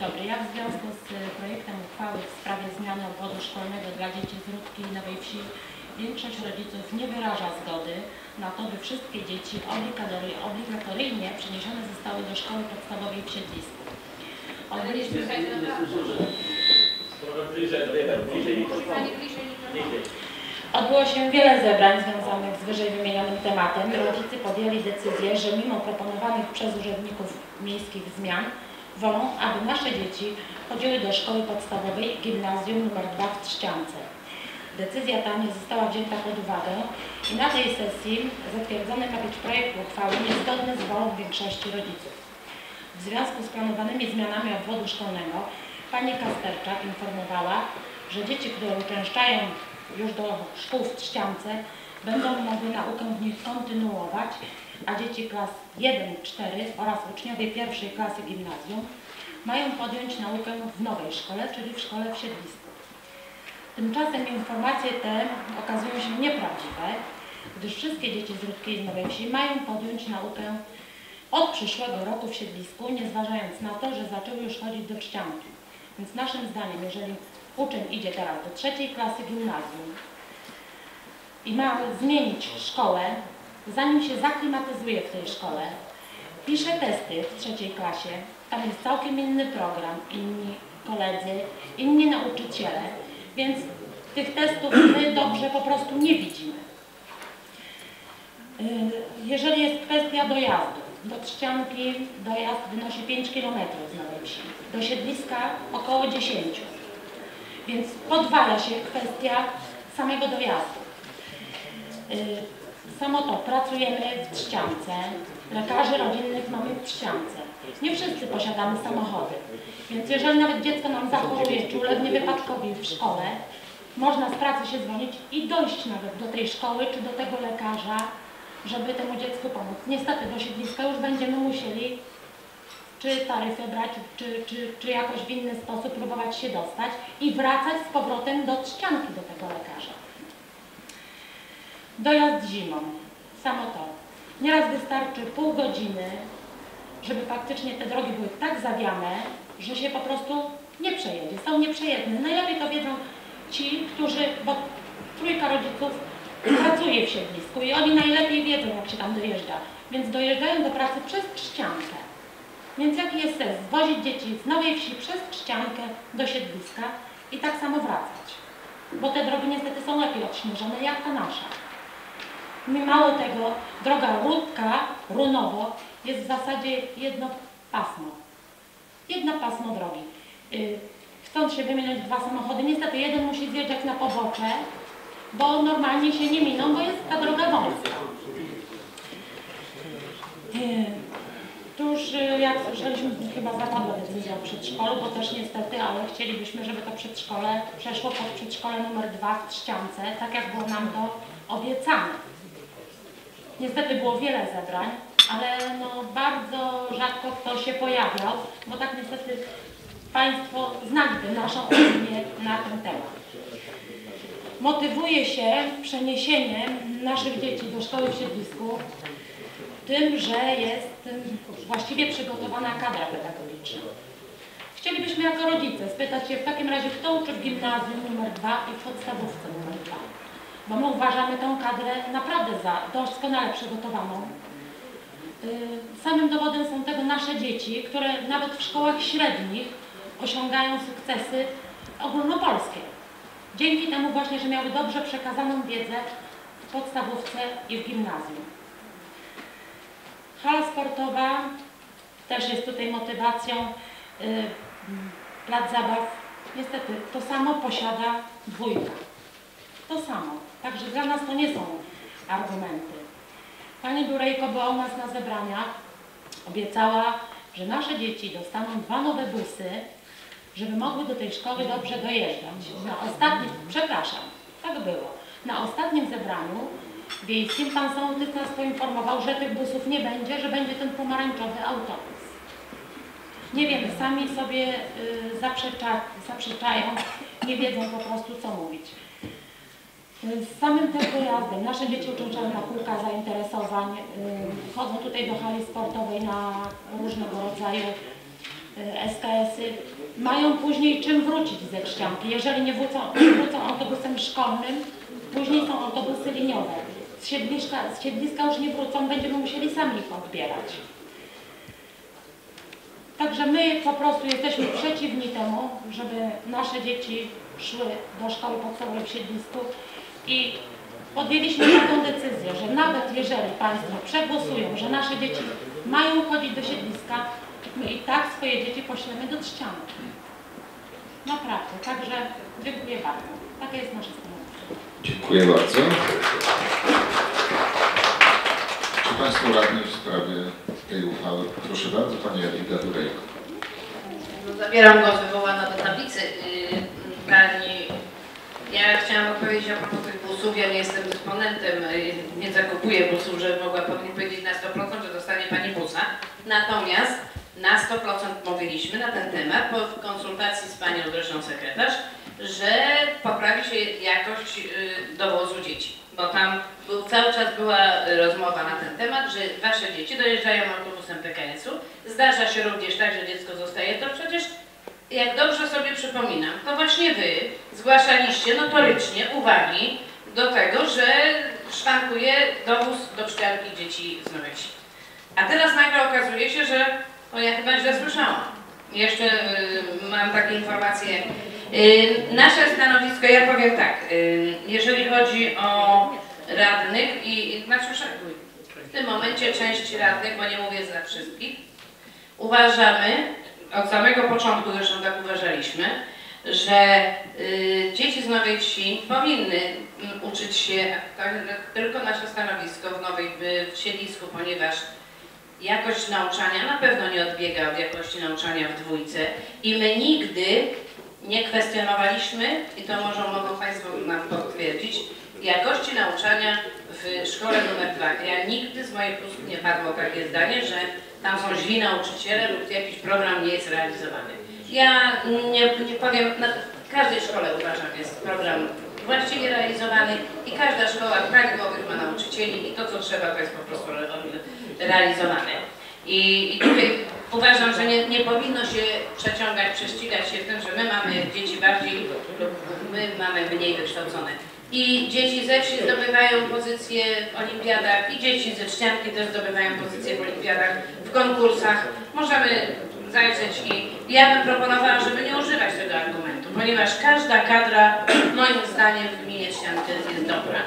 dobry. Ja w związku z y, projektem uchwały w sprawie zmiany obwodu szkolnego dla dzieci z Rudki i Nowej Wsi większość rodziców nie wyraża zgody na to, by wszystkie dzieci obligatory- obligatoryjnie przeniesione zostały do szkoły podstawowej w Siedlisku. Odbyliśmy, odbyło się wiele zebrań związanych z wyżej wymienionym tematem. Rodzice podjęli decyzję, że mimo proponowanych przez urzędników miejskich zmian wolą, aby nasze dzieci chodziły do szkoły podstawowej gimnazjum nr 2 w Trzciance. Decyzja ta nie została wzięta pod uwagę i na tej sesji zatwierdzony ma być projekt uchwały niezgodny z wolą większości rodziców. W związku z planowanymi zmianami obwodu szkolnego pani Kasterczak informowała, że dzieci, które uczęszczają już do szkół w Trzciance będą mogły naukę w nich kontynuować, a dzieci klas 1-4 oraz uczniowie pierwszej klasy gimnazjum mają podjąć naukę w nowej szkole, czyli w szkole w Siedlisku. Tymczasem informacje te okazują się nieprawdziwe, gdyż wszystkie dzieci z Rudkiej i Nowej Wsi mają podjąć naukę od przyszłego roku w Siedlisku, nie zważając na to, że zaczęły już chodzić do czcianki. Więc naszym zdaniem, jeżeli uczeń idzie teraz do trzeciej klasy gimnazjum i ma zmienić szkołę, zanim się zaklimatyzuje w tej szkole, pisze testy w trzeciej klasie, tam jest całkiem inny program, inni koledzy, inni nauczyciele, więc tych testów my dobrze po prostu nie widzimy. Y, Jeżeli jest kwestia dojazdu, do Trzcianki dojazd wynosi 5 km z Nowej Wsi, do Siedliska około 10, więc podwaja się kwestia samego dojazdu. Samo to, pracujemy w Trzciance, lekarzy rodzinnych mamy w Trzciance. Nie wszyscy posiadamy samochody, więc jeżeli nawet dziecko nam zachoruje czy ulegnie wypadkowi w szkole, można z pracy się dzwonić i dojść nawet do tej szkoły czy do tego lekarza, żeby temu dziecku pomóc. Niestety do siedliska już będziemy musieli czy taryfę brać, czy, czy, czy jakoś w inny sposób próbować się dostać i wracać z powrotem do ścianki do tego lekarza. Dojazd zimą, samo to. Nieraz wystarczy pół godziny, żeby faktycznie te drogi były tak zawiane, że się po prostu nie przejedzie, są nieprzejezdne. Najlepiej to wiedzą ci, którzy, bo trójka rodziców pracuje w siedlisku i oni najlepiej wiedzą, jak się tam dojeżdża. Więc dojeżdżają do pracy przez Trzciankę. Więc jaki jest sens? Zwozić dzieci z Nowej Wsi przez Trzciankę do siedliska i tak samo wracać. Bo te drogi niestety są lepiej odśnieżone jak ta nasza. Mało tego, droga Rudka, Runowo jest w zasadzie jedno pasmo. Jedno pasmo drogi. Y, Chcąc się wymieniać dwa samochody, niestety jeden musi zjeżdżać na pobocze, bo normalnie się nie miną, bo jest ta droga wąska. Y, Tuż y, jak słyszeliśmy, chyba zapadła decyzja o przedszkolu, bo też niestety, ale chcielibyśmy, żeby to przedszkole przeszło pod przedszkole numer dwa w Trzciance, tak jak było nam to obiecane. Niestety było wiele zebrań, ale no bardzo rzadko kto się pojawiał, bo tak niestety Państwo znaliby naszą opinię na ten temat. Motywuje się przeniesieniem naszych dzieci do szkoły w Siedlisku tym, że jest właściwie przygotowana kadra pedagogiczna. Chcielibyśmy jako rodzice spytać się w takim razie, kto uczy w gimnazjum numer 2 i w podstawówce numer 2. Bo my uważamy tę kadrę naprawdę za doskonale przygotowaną. Y, Samym dowodem są tego nasze dzieci, które nawet w szkołach średnich osiągają sukcesy ogólnopolskie. Dzięki temu właśnie, że miały dobrze przekazaną wiedzę w podstawówce i w gimnazjum. Hala sportowa też jest tutaj motywacją. Y, Plac zabaw, niestety, to samo posiada dwójka. To samo. Także dla nas to nie są argumenty. Pani Durejko była u nas na zebraniach. Obiecała, że nasze dzieci dostaną dwa nowe busy, żeby mogły do tej szkoły dobrze dojeżdżać. Na ostatnim, przepraszam, tak było. Na ostatnim zebraniu wiejskim pan sołtys nas poinformował, że tych busów nie będzie, że będzie ten pomarańczowy autobus. Nie wiem, sami sobie y, zaprzecza, zaprzeczają, nie wiedzą po prostu co mówić. Samym tym dojazdem nasze dzieci uczęszczają na kółka zainteresowań, y, chodzą tutaj do hali sportowej na różnego rodzaju y, SKS-y, mają później czym wrócić ze Trzcianki. Jeżeli nie wrócą, wrócą autobusem szkolnym, później są autobusy liniowe. Z siedliska, z siedliska już nie wrócą, będziemy musieli sami ich odbierać. Także my po prostu jesteśmy przeciwni temu, żeby nasze dzieci szły do szkoły podstawowej w siedlisku i podjęliśmy taką decyzję, że nawet jeżeli Państwo przegłosują, że nasze dzieci mają chodzić do siedliska, my i tak swoje dzieci poślemy do Trzcianki. Naprawdę, także dziękuję bardzo. Takie jest nasze stanowisko. Dziękuję bardzo. Czy Państwo radni w sprawie tej uchwały? Proszę bardzo, Pani Jadwiga Durejko. No, zabieram głos wywołana do tablicy. Pani, ja chciałam odpowiedzieć a propos tych busów. Ja nie jestem dysponentem, yy, nie zakupuję busów, żeby mogła Pani powiedzieć na 100%, że dostanie Pani busa. Natomiast na 100% mówiliśmy na ten temat po konsultacji z Panią zresztą sekretarz, że poprawi się jakość yy, dowozu dzieci. Bo tam był, cały czas była y, rozmowa na ten temat, że Wasze dzieci dojeżdżają autobusem PKS-u. Zdarza się również tak, że dziecko zostaje. To przecież, jak dobrze sobie przypominam, to właśnie Wy zgłaszaliście notorycznie uwagi do tego, że szwankuje dowóz do szpitalki dzieci z Nowej Wsi. A teraz nagle okazuje się, że o ja chyba źle słyszałam. Jeszcze y, mam takie informacje. Y, nasze stanowisko, ja powiem tak, y, jeżeli chodzi o radnych i, i znaczy w tym momencie część radnych, bo nie mówię za wszystkich, uważamy, od samego początku zresztą tak uważaliśmy, że y, dzieci z Nowej Wsi powinny mm, uczyć się, to tylko nasze stanowisko w Nowej w Siedlisku, ponieważ jakość nauczania na pewno nie odbiega od jakości nauczania w dwójce i my nigdy nie kwestionowaliśmy, i to może mogą Państwo nam potwierdzić, jakości nauczania w szkole numer 2. Ja nigdy z moich ust nie padło takie zdanie, że tam są źli nauczyciele lub jakiś program nie jest realizowany. Ja nie, nie powiem, na każdej szkole uważam jest program właściwie realizowany i każda szkoła prawidłowych ma nauczycieli i to co trzeba to jest po prostu re, realizowane. I, I tutaj uważam, że nie, nie powinno się przeciągać, prześcigać się w tym, że my mamy dzieci bardziej lub my mamy mniej wykształcone. I dzieci ze wsi zdobywają pozycje w olimpiadach i dzieci ze Trzcianki też zdobywają pozycje w olimpiadach, w konkursach. Możemy zajrzeć i ja bym proponowała, żeby nie używać tego argumentu, ponieważ każda kadra moim zdaniem w gminie Trzcianki jest dobra.